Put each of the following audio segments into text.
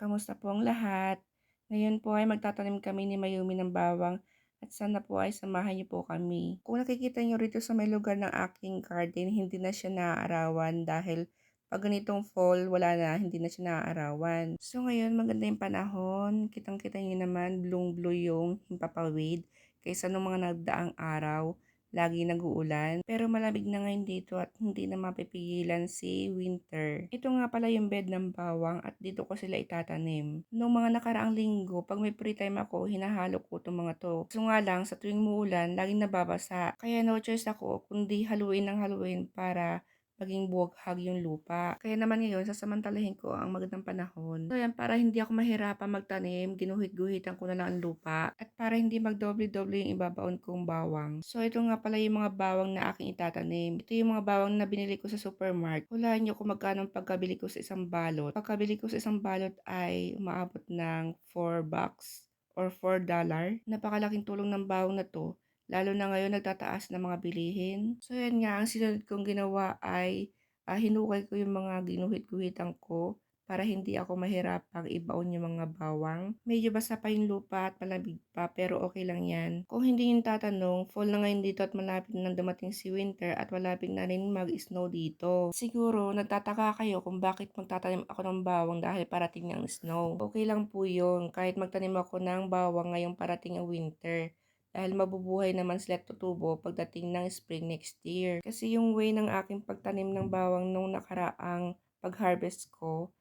Kamusta po ang lahat? Ngayon po ay magtatanim kami ni Mayumi ng bawang at sana po ay samahan niyo po kami. Kung nakikita niyo rito sa may lugar ng aking garden, hindi na siya naaarawan dahil pag ganitong fall, wala na, hindi na siya naaarawan. So ngayon, maganda yung panahon. Kitang-kita niyo naman, blue-blue yung himpapawid kaysa nung mga nagdaang araw lagi nag-uulan. Pero malamig na ngayon dito at hindi na mapipigilan si winter. Ito nga pala yung bed ng bawang at dito ko sila itatanim. Noong mga nakaraang linggo, pag may free time ako, hinahalo ko itong mga to. So nga lang, sa tuwing muulan, laging nababasa. Kaya no choice ako kundi haluin ng haluin para maging buwaghag yung lupa. Kaya naman ngayon, sasamantalahin ko ang magandang panahon. So yan, para hindi ako mahirapan magtanim, ginuhit-guhitan ko na lang ang lupa. At para hindi magdoble-doble yung ibabaon kong bawang. So ito nga pala yung mga bawang na aking itatanim. Ito yung mga bawang na binili ko sa supermarket. Hulaan nyo kung magkano ang pagkabili ko sa isang balot. Pagkabili ko sa isang balot ay umaabot ng 4 bucks or 4 dollar. Napakalaking tulong ng bawang na to Lalo na ngayon nagtataas ng mga bilihin. So yan nga, ang sinunod kong ginawa ay uh, hinukay ko yung mga ginuhit-guhitan ko para hindi ako mahirapang ibaon yung mga bawang. Medyo basa pa yung lupa at malamig pa pero okay lang yan. Kung hindi yung tatanong, fall na ngayon dito at malapit na dumating si winter at malapit na rin mag-snow dito. Siguro nagtataka kayo kung bakit magtatanim ako ng bawang dahil parating ang snow. Okay lang po yun kahit magtanim ako ng bawang ngayong parating ang winter dahil mabubuhay naman sila tutubo pagdating ng spring next year. Kasi yung way ng aking pagtanim ng bawang nung nakaraang pag-harvest ko,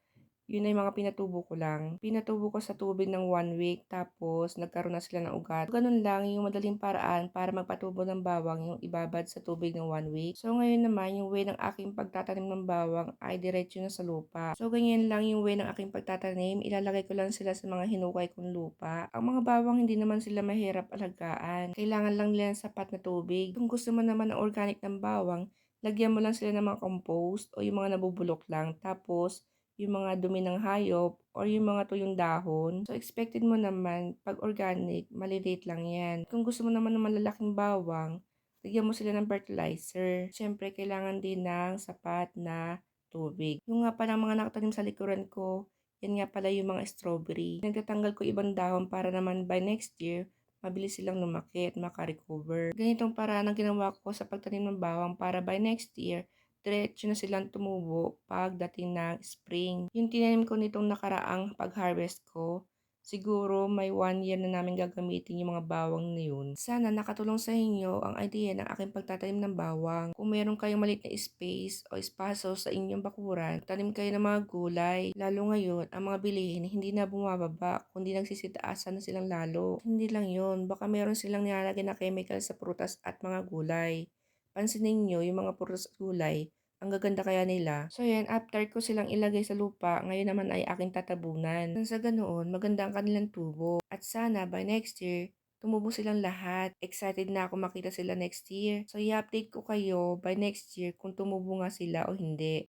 yun ay mga pinatubo ko lang. Pinatubo ko sa tubig ng one week, tapos nagkaroon na sila ng ugat. Ganun lang yung madaling paraan para magpatubo ng bawang yung ibabad sa tubig ng one week. So ngayon naman, yung way ng aking pagtatanim ng bawang ay diretso na sa lupa. So ganyan lang yung way ng aking pagtatanim. Ilalagay ko lang sila sa mga hinukay kong lupa. Ang mga bawang hindi naman sila mahirap alagaan. Kailangan lang nila ng sapat na tubig. Kung gusto mo naman ng organic ng bawang, lagyan mo lang sila ng mga compost o yung mga nabubulok lang. Tapos, yung mga dumi ng hayop or yung mga tuyong dahon. So, expected mo naman, pag organic, maliliit lang yan. Kung gusto mo naman ng malalaking bawang, lagyan mo sila ng fertilizer. Siyempre, kailangan din ng sapat na tubig. Yung nga pala mga nakatanim sa likuran ko, yan nga pala yung mga strawberry. Nagtatanggal ko ibang dahon para naman by next year, mabilis silang lumaki at makarecover. Ganitong paraan ang ginawa ko sa pagtanim ng bawang para by next year, diretso na silang tumubo pagdating ng spring. Yung tinanim ko nitong nakaraang pag-harvest ko, siguro may one year na namin gagamitin yung mga bawang na yun. Sana nakatulong sa inyo ang idea ng aking pagtatanim ng bawang. Kung meron kayong maliit na space o espaso sa inyong bakuran, tanim kayo ng mga gulay. Lalo ngayon, ang mga bilihin hindi na bumababa, kundi nagsisitaasan na silang lalo. Hindi lang yun, baka meron silang nilalagay na chemical sa prutas at mga gulay pansinin nyo yung mga at gulay, ang gaganda kaya nila. So yan, after ko silang ilagay sa lupa, ngayon naman ay aking tatabunan. Sa ganoon, maganda ang kanilang tubo. At sana by next year, tumubo silang lahat. Excited na ako makita sila next year. So i-update ko kayo by next year kung tumubo nga sila o hindi.